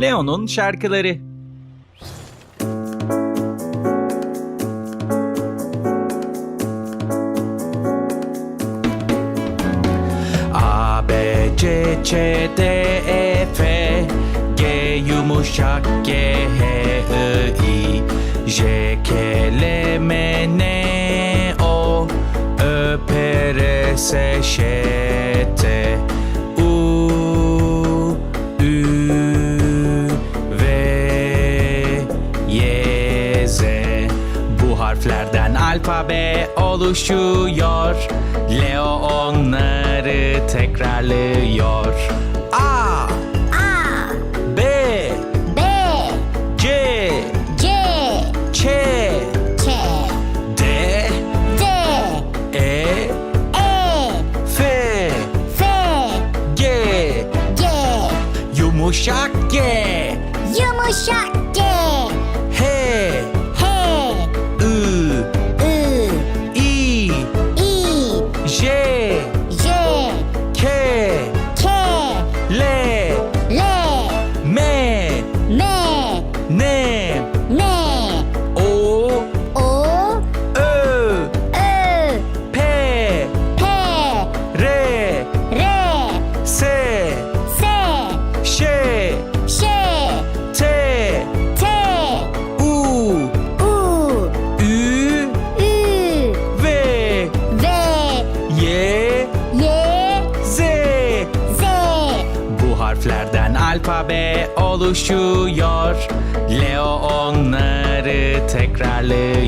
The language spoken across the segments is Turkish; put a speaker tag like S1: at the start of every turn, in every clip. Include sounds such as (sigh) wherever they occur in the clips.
S1: Leo'nun şarkıları. A, B, C, Ç, D, E, F G yumuşak G, H, I, I J, K, L, M, N, O Ö, P, R, S, Ş, T alfabe oluşuyor. Leo onları tekrarlıyor. A,
S2: A,
S1: B,
S2: B,
S1: C,
S2: C,
S1: Ç,
S2: Ç,
S1: D,
S2: D,
S1: E,
S2: E,
S1: F,
S2: F,
S1: G.
S2: G,
S1: Yumuşak G.
S2: Yumuşak G,
S1: alfabe oluşuyor. Leo onları tekrarlıyor.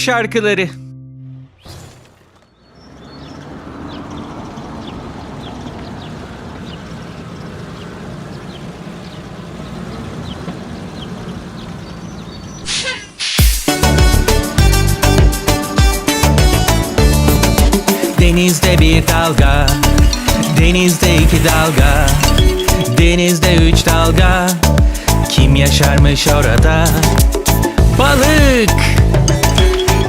S1: Şarkıları. Denizde bir dalga Denizde iki dalga Denizde üç dalga. Kim yaşarmış orada? Balık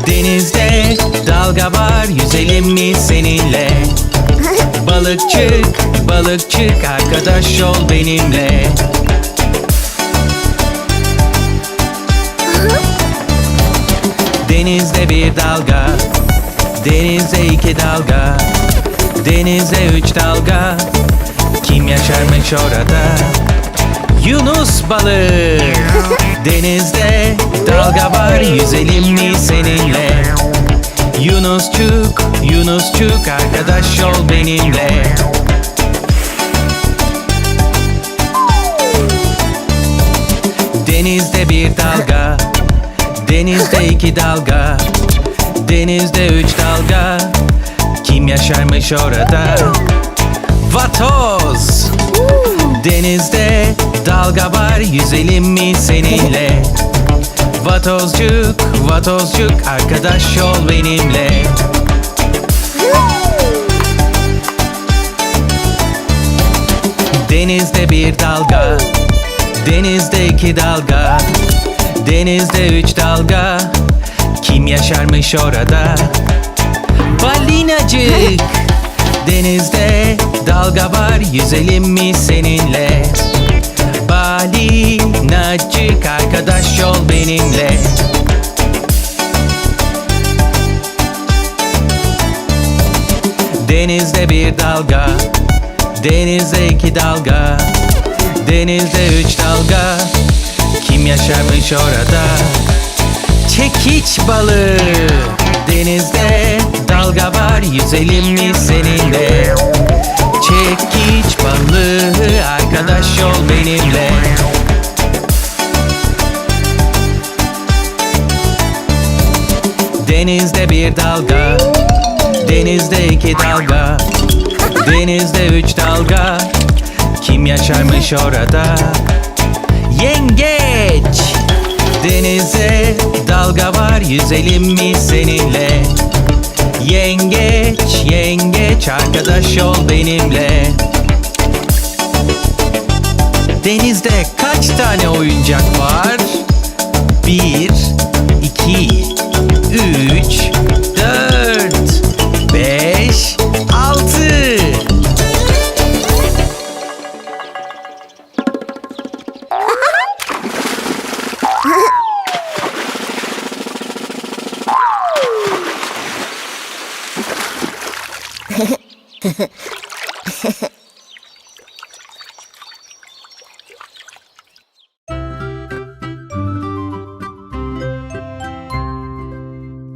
S1: Denizde dalga var Yüzelim mi seninle? (laughs) Balıkçık, balıkçık Arkadaş ol benimle Denizde bir dalga Denizde iki dalga Denizde üç dalga Kim yaşarmış orada? Yunus balık Denizde dalga var Yüzelim mi seninle? Yunusçuk, Yunusçuk Arkadaş ol benimle Denizde bir dalga Denizde iki dalga Denizde üç dalga Kim yaşarmış orada? Vatoz Denizde dalga var Yüzelim mi seninle? Vatozcuk, vatozcuk Arkadaş ol benimle Denizde bir dalga Denizde iki dalga Denizde üç dalga Kim yaşarmış orada? Balinacık Denizde dalga var Yüzelim mi seninle? Balinacık Arkadaş ol benimle Denizde bir dalga Denizde iki dalga Denizde üç dalga Kim yaşarmış orada? Çekiç balığı Denizde dalga var Yüzelim mi seninle? Çekiç balığı Arkadaş ol benimle Denizde bir dalga Denizde iki dalga Denizde üç dalga Kim yaşarmış orada? Yengeç Denize dalga var yüzelim mi seninle? Yengeç, yengeç arkadaş ol benimle Denizde kaç tane oyuncak var? Bir,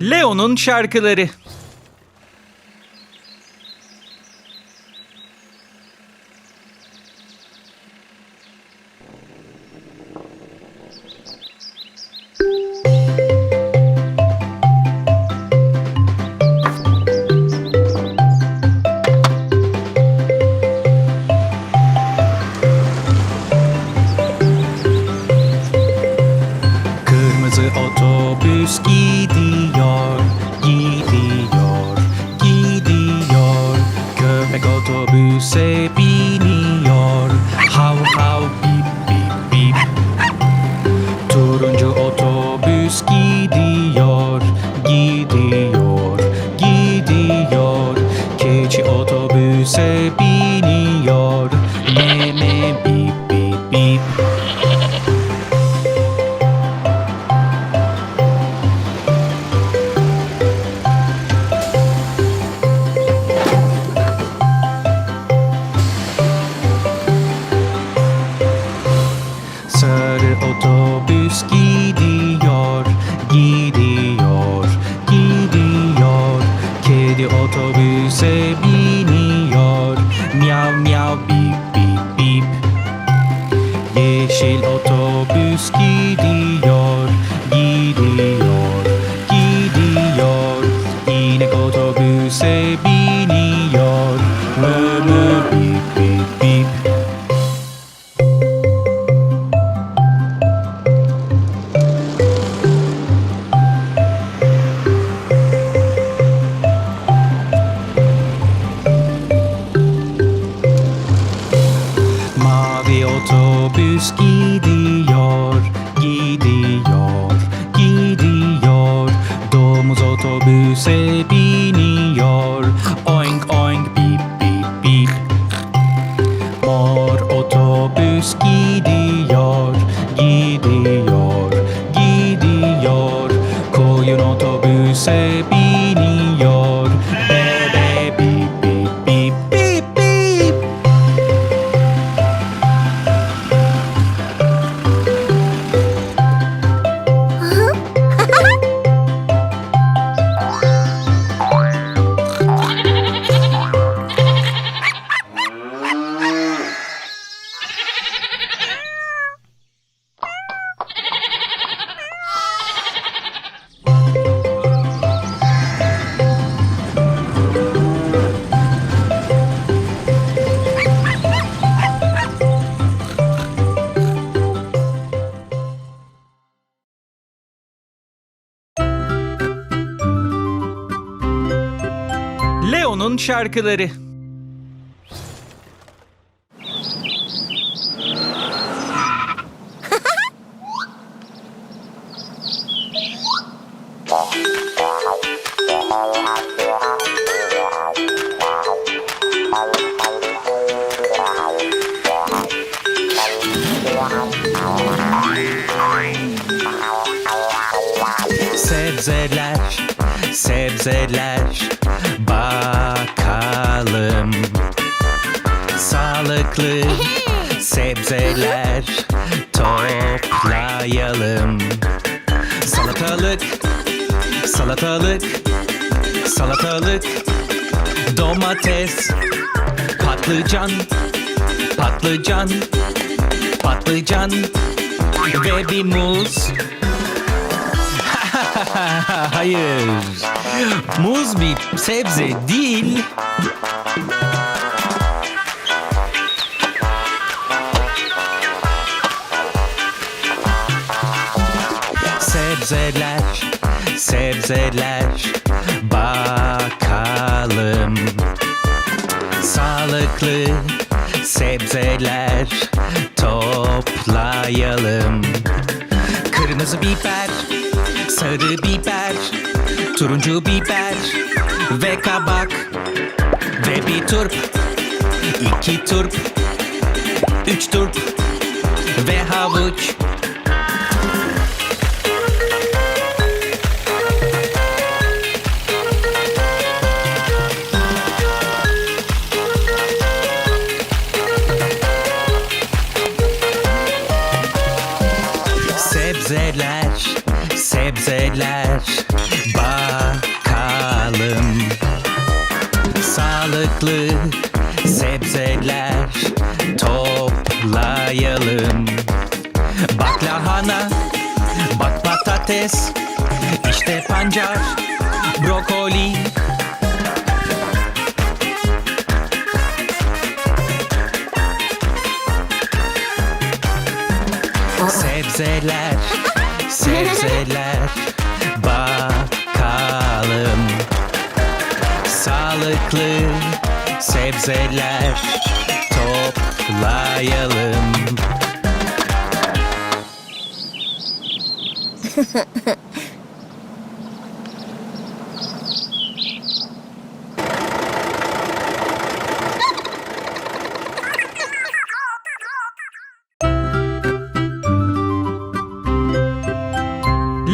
S1: Leo'nun şarkıları. Kırmızı otobüs me, me, beep, beep, beep. sepi şarkıları. Sebzeler, sebzeler sebzeler toplayalım. Salatalık, salatalık, salatalık, domates, patlıcan, patlıcan, patlıcan ve bir muz. (laughs) Hayır. Muz bir sebze değil. Sebzeler, sebzeler bakalım. Sağlıklı sebzeler toplayalım. Kırmızı biber, sarı biber, turuncu biber ve kabak ve bir turp, iki turp, üç turp ve havuç. Sebzeler bakalım. Sağlıklı sebzeler toplayalım. Bak lahana, bak patates, işte pancar, brokoli. Sebzeler, sebzeler bakalım. Sağlıklı sebzeler toplayalım.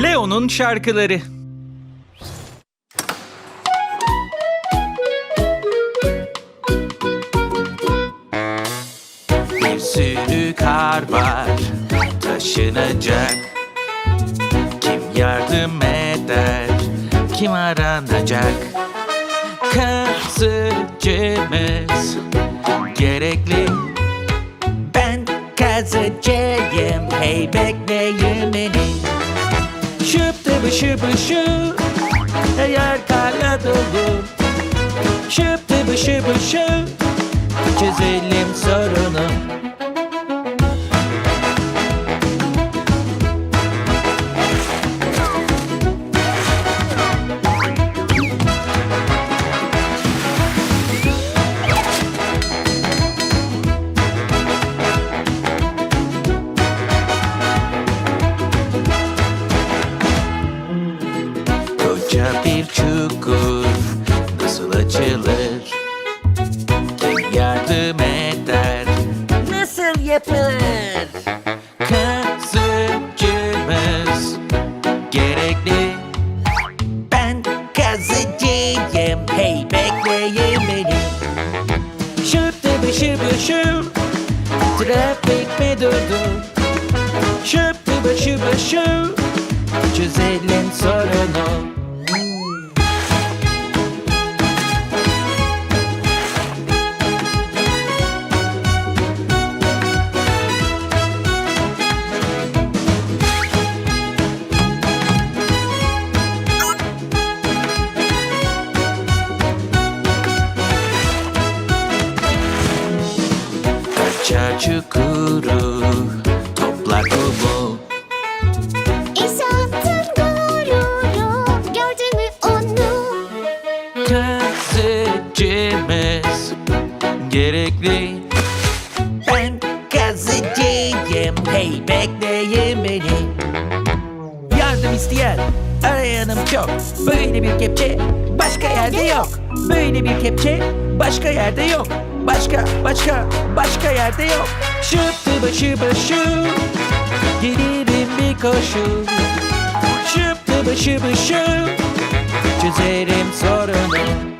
S1: Leo'nun şarkıları. Taşınacak. Kim yardım eder? Kim aranacak? Kazıcımız gerekli. Ben kazıcıyım. Hey bekleyin beni. Şıp tıbı şıbı şu Eğer karla dolu Şıp tıbı şıbı şu Çözelim sorunu Şu. Trafik mi durdu? Şıp tıbı şıbı şu. Çözelim sorunu. Kaça çukuru topla kumu
S2: gururu gördün mü onu?
S1: Kazıcımız gerekli. Ben kazıcıyım Hey bekleyin beni. Yardım isteyen arayanım çok. Böyle bir kepçe başka yerde yok. Böyle bir kepçe başka yerde yok Başka başka başka yerde yok. Şıptı başı başı Gelirim bir koşu Şıptı başı başı Çözerim sorunu